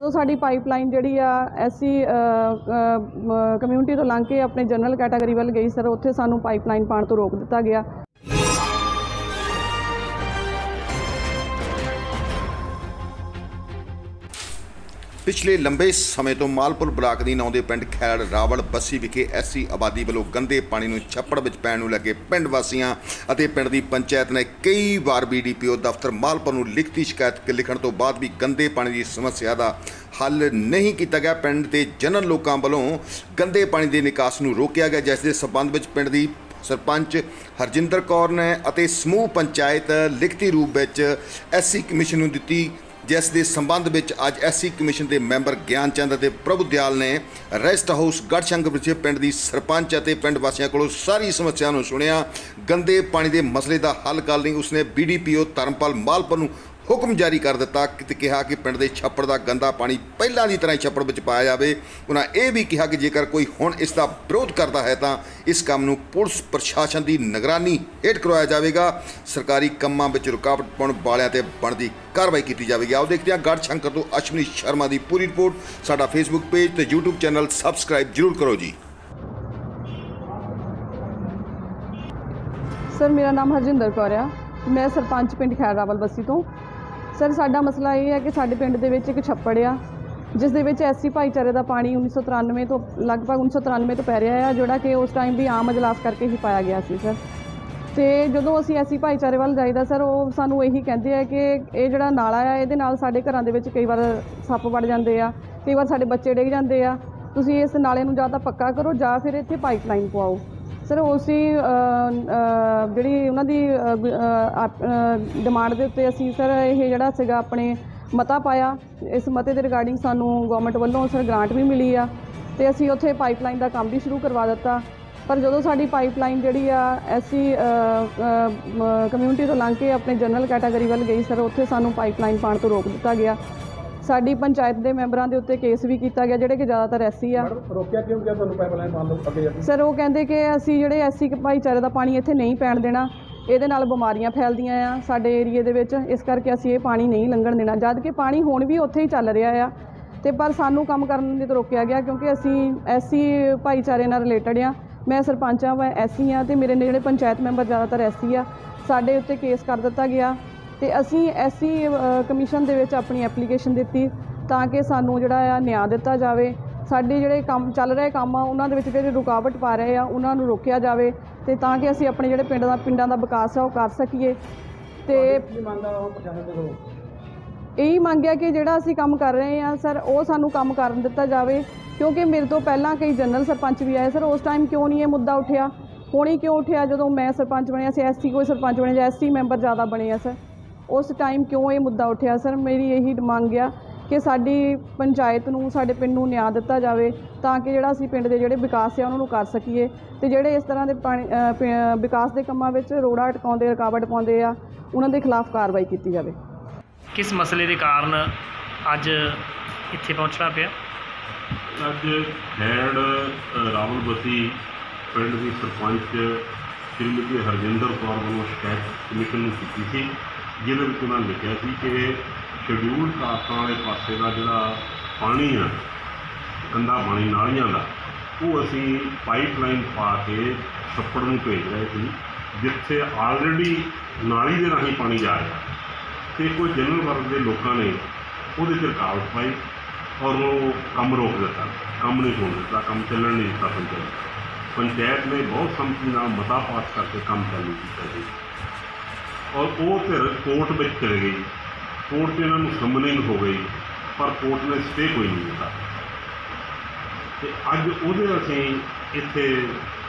ਤੋਂ ਸਾਡੀ ਪਾਈਪਲਾਈਨ ਜਿਹੜੀ ਆ ਐਸੀ ਕਮਿਊਨਿਟੀ ਤੋਂ ਲੰਘ ਕੇ ਆਪਣੇ ਜਨਰਲ ਕੈਟਾਗਰੀ ਵੱਲ ਗਈ ਸਰ ਉੱਥੇ ਸਾਨੂੰ ਪਾਈਪਲਾਈਨ ਪਾਣ ਤੋਂ ਰੋਕ ਦਿੱਤਾ ਗਿਆ। ਪਿਛਲੇ ਲੰਬੇ ਸਮੇਂ ਤੋਂ ਮਾਲਪੁਰ ਬਲਾਕ ਦੀ ਨੌਂ ਦੇ ਪਿੰਡ ਖੈੜ ਰਾਵਲ ਬੱਸੀ ਵਿਖੇ ਐਸੀ ਆਬਾਦੀ ਵੱਲੋਂ ਗੰਦੇ ਪਾਣੀ ਨੂੰ ਛੱਪੜ ਵਿੱਚ ਪੈਣ ਨੂੰ ਲੈ ਕੇ ਪਿੰਡ ਵਾਸੀਆਂ ਅਤੇ ਪਿੰਡ ਦੀ ਪੰਚਾਇਤ ਨੇ ਕਈ ਵਾਰ ਬੀਡੀਪੀਓ ਦਫ਼ਤਰ ਮਾਲਪੁਰ ਨੂੰ ਲਿਖਤੀ ਸ਼ਿਕਾਇਤ ਲਿਖਣ ਤੋਂ ਬਾਅਦ ਵੀ ਗੰਦੇ ਪਾਣੀ ਦੀ ਸਮੱਸਿਆ ਦਾ ਹੱਲ ਨਹੀਂ ਕੀਤਾ ਗਿਆ। ਪਿੰਡ ਦੇ ਜਨਨ ਲੋਕਾਂ ਵੱਲੋਂ ਗੰਦੇ ਪਾਣੀ ਦੇ ਨਿਕਾਸ ਨੂੰ ਰੋਕਿਆ ਗਿਆ, ਜਿਸ ਦੇ ਸਬੰਧ ਵਿੱਚ ਪਿੰਡ ਦੀ ਸਰਪੰਚ ਹਰਜਿੰਦਰ ਕੌਰ ਨੇ ਅਤੇ ਸਮੂਹ ਪੰਚਾਇਤ ਲਿਖਤੀ ਰੂਪ ਵਿੱਚ ਐਸਸੀ ਕਮਿਸ਼ਨ ਨੂੰ ਦਿੱਤੀ ਜਿਸ ਦੇ ਸੰਬੰਧ ਵਿੱਚ ਅੱਜ ਐਸਸੀ ਕਮਿਸ਼ਨ ਦੇ ਮੈਂਬਰ ਗਿਆਨ ਚੰਦ ਅਤੇ ਪ੍ਰਭੂ ਦਿਆਲ ਨੇ ਰੈਸਟ ਹਾਊਸ ਗੜਸ਼ੰਗ ਵਿਖੇ ਪਿੰਡ ਦੀ ਸਰਪੰਚ ਅਤੇ ਪਿੰਡ ਵਾਸੀਆਂ ਕੋਲੋਂ ਸਾਰੀ ਸਮੱਸਿਆ ਨੂੰ ਸੁਣਿਆ, ਗੰਦੇ ਪਾਣੀ ਦੇ ਮਸਲੇ ਦਾ ਹੱਲ ਕਰਨ ਲਈ ਉਸਨੇ ਬੀਡੀਪੀਓ ਧਰਮਪਾਲ ਮਾਲਪੁਰ ਨੂੰ ਹੁਕਮ ਜਾਰੀ ਕਰ ਦਿੱਤਾ ਕਿ ਕਿਹਾ ਕਿ ਪਿੰਡ ਦੇ ਛੱਪੜ ਦਾ ਗੰਦਾ ਪਾਣੀ ਪਹਿਲਾਂ ਦੀ ਤਰ੍ਹਾਂ ਹੀ ਛੱਪੜ ਵਿੱਚ ਪਾਇਆ ਜਾਵੇ। ਉਹਨਾਂ ਇਹ ਵੀ ਕਿਹਾ ਕਿ ਜੇਕਰ ਕੋਈ ਹੁਣ ਇਸ ਦਾ ਵਿਰੋਧ ਕਰਦਾ ਹੈ ਤਾਂ ਇਸ ਕੰਮ ਨੂੰ ਪੁਲਿਸ ਪ੍ਰਸ਼ਾਸਨ ਦੀ ਨਿਗਰਾਨੀ ਹੇਠ ਕਰਵਾਇਆ ਜਾਵੇਗਾ। ਸਰਕਾਰੀ ਕੰਮਾਂ ਵਿੱਚ ਰੁਕਾਵਟ ਪਾਉਣ ਵਾਲਿਆਂ ਤੇ ਬਣਦੀ ਕਾਰਵਾਈ ਕੀਤੀ ਜਾਵੇਗੀ। ਆਓ ਦੇਖਦੇ ਹਾਂ ਗੜ੍ਹ ਸ਼ੰਕਰ ਤੋਂ ਅਸ਼ਵਨੀ ਸ਼ਰਮਾ ਦੀ ਪੂਰੀ ਰਿਪੋਰਟ। ਸਾਡਾ ਫੇਸਬੁੱਕ ਪੇਜ ਤੇ YouTube ਚੈਨਲ ਸਬਸਕ੍ਰਾਈਬ ਜ਼ਰੂਰ ਕਰੋ ਜੀ। ਸਰ ਮੇਰਾ ਨਾਮ ਹਰਜਿੰਦਰ ਕੌਰ ਆ। ਮੈਂ ਸਰਪੰਚ ਪਿੰਡ ਖੈਰ ਰਾਵਲ ਤੋਂ। ਸਰ, ਸਾਡਾ ਮਸਲਾ ਇਹ ਹੈ ਕਿ ਸਾਡੇ ਪਿੰਡ ਦੇ ਵਿੱਚ ਇੱਕ ਛੱਪੜ ਆ, ਜਿਸ ਦੇ ਵਿੱਚ ਐਸੀ ਭਾਈਚਾਰੇ ਦਾ ਪਾਣੀ 1993 ਤੋਂ ਲਗਭਗ 1993 ਤੋਂ ਪੈ ਰਿਹਾ ਆ, ਜਿਹੜਾ ਕਿ ਉਸ ਟਾਈਮ ਵੀ ਆਮ ਅਜਲਾਸ ਕਰਕੇ ਹੀ ਪਾਇਆ ਗਿਆ ਸੀ, ਸਰ। ਤੇ ਜਦੋਂ ਅਸੀਂ ਐਸੀ ਭਾਈਚਾਰੇ ਵੱਲ ਜਾਈਦਾ, ਸਰ, ਉਹ ਸਾਨੂੰ ਇਹੀ ਕਹਿੰਦੇ ਆ ਕਿ ਇਹ ਜਿਹੜਾ ਨਾਲਾ ਆ, ਇਹਦੇ ਨਾਲ ਸਾਡੇ ਘਰਾਂ ਦੇ ਵਿੱਚ ਕਈ ਵਾਰ ਸੱਪ ਵੜ ਜਾਂਦੇ ਆ, ਕਈ ਵਾਰ ਸਾਡੇ ਬੱਚੇ ਡਿੱਗ ਜਾਂਦੇ ਆ। ਤੁਸੀਂ ਇਸ ਨਾਲੇ ਨੂੰ ਜਾਂ ਤਾਂ ਪੱਕਾ ਕਰੋ ਜਾਂ ਫਿਰ ਇੱਥੇ ਪਾਈਪਲਾਈਨ ਪਵਾਓ। ਸਰ, ਉਸੇ ਜਿਹੜੀ ਉਹਨਾਂ ਦੀ ਡਿਮਾਂਡ ਦੇ ਉੱਤੇ ਅਸੀਂ ਸਰ ਇਹ ਜਿਹੜਾ ਸੀਗਾ ਆਪਣੇ ਮਤਾ ਪਾਇਆ। ਇਸ ਮਤੇ ਦੇ ਰਿਗਾਰਡਿੰਗ ਸਾਨੂੰ ਗਵਰਨਮੈਂਟ ਵੱਲੋਂ ਸਰ ਗ੍ਰਾਂਟ ਵੀ ਮਿਲੀ ਆ ਤੇ ਅਸੀਂ ਉੱਥੇ ਪਾਈਪਲਾਈਨ ਦਾ ਕੰਮ ਵੀ ਸ਼ੁਰੂ ਕਰਵਾ ਦਿੱਤਾ। ਪਰ ਜਦੋਂ ਸਾਡੀ ਪਾਈਪਲਾਈਨ ਜਿਹੜੀ ਆ ਐਸੀ ਕਮਿਊਨਿਟੀ ਤੋਂ ਲੰਘ ਕੇ ਆਪਣੇ ਜਨਰਲ ਕੈਟਾਗਰੀ ਵੱਲ ਗਈ, ਸਰ, ਉੱਥੇ ਸਾਨੂੰ ਪਾਈਪਲਾਈਨ ਪਾਣ ਤੋਂ ਰੋਕ ਦਿੱਤਾ ਗਿਆ। ਸਾਡੀ ਪੰਚਾਇਤ ਦੇ ਮੈਂਬਰਾਂ ਦੇ ਉੱਤੇ ਕੇਸ ਵੀ ਕੀਤਾ ਗਿਆ ਜਿਹੜੇ ਕਿ ਜ਼ਿਆਦਾਤਰ ਐਸੀ ਆ। ਮੈਡਮ ਰੋਕਿਆ ਕਿਉਂ ਗਿਆ ਤੁਹਾਨੂੰ ਪਾਈਪਲਾਈਨ ਪਾਉਣ ਤੋਂ ਅੱਗੇ ਜਾਂਦੀ ਸਰ ਉਹ ਕਹਿੰਦੇ ਕਿ ਅਸੀਂ ਜਿਹੜੇ ਐਸੀ ਭਾਈਚਾਰੇ ਦਾ ਪਾਣੀ ਇੱਥੇ ਨਹੀਂ ਪੈਣ ਦੇਣਾ ਇਹਦੇ ਨਾਲ ਬਿਮਾਰੀਆਂ ਫੈਲਦੀਆਂ ਆ ਸਾਡੇ ਏਰੀਏ ਦੇ ਵਿੱਚ ਇਸ ਕਰਕੇ ਅਸੀਂ ਇਹ ਪਾਣੀ ਨਹੀਂ ਲੰਘਣ ਦੇਣਾ। ਜਦ ਕਿ ਪਾਣੀ ਹੁਣ ਵੀ ਉੱਥੇ ਹੀ ਚੱਲ ਰਿਹਾ ਆ ਤੇ ਪਰ ਸਾਨੂੰ ਕੰਮ ਕਰਨ ਦੇ ਤੋਂ ਰੋਕਿਆ ਗਿਆ ਕਿਉਂਕਿ ਅਸੀਂ ਐਸੀ ਭਾਈਚਾਰੇ ਨਾਲ ਰਿਲੇਟਡ ਆ। ਮੈਂ ਸਰਪੰਚ ਆ ਮੈਂ ਐਸੀ ਆ ਤੇ ਮੇਰੇ ਨੇ ਜਿਹੜੇ ਪੰਚਾਇਤ ਮੈਂਬਰ ਜ਼ਿਆਦਾਤਰ ਐਸੀ ਆ। ਸਾਡੇ ਉੱਤੇ ਕੇਸ ਕਰ ਦਿੱਤਾ ਗਿਆ। ਤੇ ਅਸੀਂ ਐਸੀ ਕਮਿਸ਼ਨ ਦੇ ਵਿੱਚ ਆਪਣੀ ਐਪਲੀਕੇਸ਼ਨ ਦਿੱਤੀ ਤਾਂ ਕਿ ਸਾਨੂੰ ਜਿਹੜਾ ਆ ਨਿਆਂ ਦਿੱਤਾ ਜਾਵੇ। ਸਾਡੇ ਜਿਹੜੇ ਕੰਮ ਚੱਲ ਰਹੇ ਕੰਮ ਆ ਉਹਨਾਂ ਦੇ ਵਿੱਚ ਜਿਹੜੇ ਰੁਕਾਵਟ ਪਾ ਰਹੇ ਆ ਉਹਨਾਂ ਨੂੰ ਰੋਕਿਆ ਜਾਵੇ ਤੇ ਤਾਂ ਕਿ ਅਸੀਂ ਆਪਣੇ ਜਿਹੜੇ ਪਿੰਡ ਦਾ ਪਿੰਡਾਂ ਦਾ ਵਿਕਾਸ ਆ ਉਹ ਕਰ ਸਕੀਏ। ਤੇ ਇਹੀ ਮੰਗਿਆ ਕਿ ਜਿਹੜਾ ਅਸੀਂ ਕੰਮ ਕਰ ਰਹੇ ਆ ਸਰ ਉਹ ਸਾਨੂੰ ਕੰਮ ਕਰਨ ਦਿੱਤਾ ਜਾਵੇ। ਕਿਉਂਕਿ ਮੇਰੇ ਤੋਂ ਪਹਿਲਾਂ ਕਈ ਜਨਰਲ ਸਰਪੰਚ ਵੀ ਆਏ। ਸਰ ਉਸ ਟਾਈਮ ਕਿਉਂ ਨਹੀਂ ਇਹ ਮੁੱਦਾ ਉੱਠਿਆ? ਹੁਣ ਕਿਉਂ ਉੱਠਿਆ ਜਦੋਂ ਮੈਂ ਸਰਪੰਚ ਬਣਿਆ ਸੀ? ਐਸਸੀ ਕੋਈ ਸਰਪੰਚ ਬਣਿਆ ਜਾਂ ਐਸਸੀ ਮੈਂਬਰ ਜ਼ਿਆਦਾ ਬਣੇ ਆ ਸਰ? ਉਸ ਟਾਈਮ ਕਿਉਂ ਇਹ ਮੁੱਦਾ ਉੱਠਿਆ? ਸਰ ਮੇਰੀ ਇਹੀ ਮੰਗ ਆ ਕਿ ਸਾਡੀ ਪੰਚਾਇਤ ਨੂੰ ਸਾਡੇ ਪਿੰਡ ਨੂੰ ਨਿਆਂ ਦਿੱਤਾ ਜਾਵੇ ਤਾਂ ਕਿ ਜਿਹੜਾ ਅਸੀਂ ਪਿੰਡ ਦੇ ਜਿਹੜੇ ਵਿਕਾਸ ਆ ਉਹਨਾਂ ਨੂੰ ਕਰ ਸਕੀਏ। ਤੇ ਜਿਹੜੇ ਇਸ ਤਰ੍ਹਾਂ ਦੇ ਪਾਣੀ ਵਿਕਾਸ ਦੇ ਕੰਮਾਂ ਵਿੱਚ ਰੋੜਾ ਅਟਕਾਉਂਦੇ ਰੁਕਾਵਟ ਪਾਉਂਦੇ ਆ ਉਹਨਾਂ ਦੇ ਖਿਲਾਫ ਕਾਰਵਾਈ ਕੀਤੀ ਜਾਵੇ। ਕਿਸ ਮਸਲੇ ਦੇ ਕਾਰਨ ਅੱਜ ਇੱਥੇ ਪਹੁੰਚਣਾ ਪਿਆ? ਅੱਜ ਹੈਡ ਰਾਵਲ ਬਸੀ ਪਿੰਡ ਦੀ ਸਰਪੰਚ ਸ਼੍ਰੀਮਤੀ ਹਰਜਿੰਦਰ ਕੌਰ ਵੱਲੋਂ ਸ਼ਿਕਾਇਤ ਕਮਿਸ਼ਨ ਨੂੰ ਕੀਤੀ ਸੀ। ਜਿਹਦੇ ਵਿੱਚ ਉਹਨਾਂ ਲਿਖਿਆ ਸੀ ਕਿ ਸ਼ਡਿਊਲ ਕਾਸਟਾਂ ਵਾਲੇ ਪਾਸੇ ਦਾ ਜਿਹੜਾ ਪਾਣੀ ਆ, ਗੰਦਾ ਪਾਣੀ ਨਾਲੀਆਂ ਦਾ, ਉਹ ਅਸੀਂ ਪਾਈਪਲਾਈਨ ਪਾ ਕੇ ਛੱਪੜ ਨੂੰ ਭੇਜ ਰਹੇ ਸੀ, ਜਿੱਥੇ ਆਲਰੇਡੀ ਨਾਲੀ ਦੇ ਰਾਹੀਂ ਪਾਣੀ ਜਾ ਰਿਹਾ। ਤੇ ਕੋਈ ਜਨਰਲ ਵਰਗ ਦੇ ਲੋਕਾਂ ਨੇ ਉਹਦੇ 'ਚ ਰੁਕਾਵਟ ਪਾਈ ਔਰ ਉਹ ਕੰਮ ਰੋਕ ਦਿੱਤਾ। ਕੰਮ ਨਹੀਂ ਹੋਣ ਦਿੱਤਾ, ਕੰਮ ਚੱਲਣ ਨਹੀਂ ਦਿੱਤਾ ਪੰਚਾਇਤ। ਪੰਚਾਇਤ ਨੇ ਬਹੁਤ ਸੰਮਤੀ ਨਾਲ ਮਤਾ ਪਾਸ ਕਰਕੇ ਕੰਮ ਚਾਲੂ ਕੀਤਾ ਜੀ ਔਰ ਉਹ ਫਿਰ ਕੋਰਟ ਵਿੱਚ ਚਲੇ ਗਈ। ਕੋਰਟ 'ਚ ਇਹਨਾਂ ਨੂੰ ਸਮਨਿੰਗ ਹੋ ਗਈ, ਪਰ ਕੋਰਟ ਨੇ ਸਟੇ ਕੋਈ ਨਹੀਂ ਦਿੱਤਾ ਤੇ ਅੱਜ ਉਹਦੇ ਅਸੀਂ ਇੱਥੇ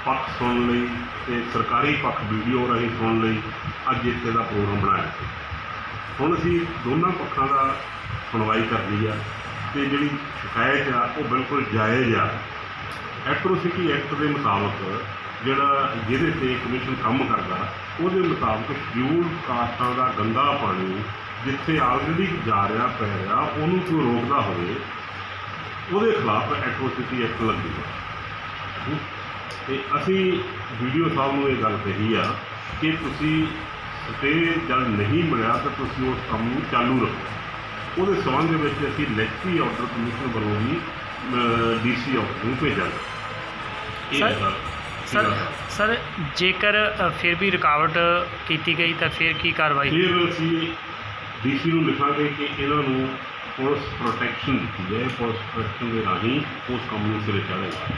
ਪੱਖ ਸੁਣਨ ਲਈ ਤੇ ਸਰਕਾਰੀ ਪੱਖ ਵੀਡੀਓ ਰਾਹੀਂ ਸੁਣਨ ਲਈ ਅੱਜ ਇੱਥੇ ਦਾ ਪ੍ਰੋਗਰਾਮ ਬਣਾਇਆ ਸੀ। ਹੁਣ ਅਸੀਂ ਦੋਨਾਂ ਪੱਖਾਂ ਦਾ ਸੁਣਵਾਈ ਕਰਨੀ ਆ ਤੇ ਜਿਹੜੀ ਸ਼ਿਕਾਇਤ ਆ, ਉਹ ਬਿਲਕੁਲ ਜਾਇਜ਼ ਆ। ਐਟਰੋਸਿਟੀ ਐਕਟ ਦੇ ਮੁਤਾਬਕ ਜਿਹੜਾ ਜਿਹਦੇ ਤੇ ਕਮਿਸ਼ਨ ਕੰਮ ਕਰਦਾ ਉਹਦੇ ਮੁਤਾਬਕ ਸ਼ਡਿਊਲ ਕਾਸਟਾਂ ਦਾ ਗੰਦਾ ਪਾਣੀ ਜਿੱਥੇ ਆਲਰੇਡੀ ਜਾ ਰਿਹਾ ਪੈ ਰਿਹਾ ਉਹਨੂੰ ਕੋਈ ਰੋਕਦਾ ਹੋਵੇ ਉਹਦੇ ਖਿਲਾਫ ਐਟਰੋਸਿਟੀ ਐਕਟ ਲੱਗੇਗਾ ਤੇ ਅਸੀਂ ਵੀਡੀਓ ਸਾਹਿਬ ਨੂੰ ਇਹ ਗੱਲ ਕਹੀ ਆ ਕਿ ਤੁਸੀਂ ਸਟੇ ਜਦ ਨਹੀਂ ਮਿਲਿਆ ਤਾਂ ਤੁਸੀਂ ਉਸ ਕੰਮ ਨੂੰ ਚਾਲੂ ਰੱਖੋ। ਉਹਦੇ ਸੰਬੰਧ ਦੇ ਵਿੱਚ ਅਸੀਂ ਲੈਕਸੀ ਆਰਡਰ ਕਮਿਸ਼ਨ ਵੱਲੋਂ ਵੀ ਡੀਸੀ ਆਫਿਸ ਨੂੰ ਭੇਜਾਂਗੇ। ਇਹ ਹੈ ਸਰ ਸਰ ਜੇਕਰ ਅ, ਫਿਰ ਵੀ ਰੁਕਾਵਟ ਕੀਤੀ ਗਈ ਤਾਂ ਫਿਰ ਕੀ ਕਾਰਵਾਈ? ਫਿਰ ਅਸੀਂ ਡੀਸੀ ਨੂੰ ਲਿਖਾਂਗੇ ਕਿ ਇਹਨਾਂ ਨੂੰ ਪੁਲਿਸ ਪ੍ਰੋਟੈਕਸ਼ਨ ਦਿੱਤੀ ਜਾਏ ਪੁਲਿਸ ਪ੍ਰੋਟੈਕਸ਼ਨ ਦੇ ਰਾਹੀਂ ਉਸ ਕੰਮ ਨੂੰ ਸਿਰੇ ਚਾੜੇਗਾ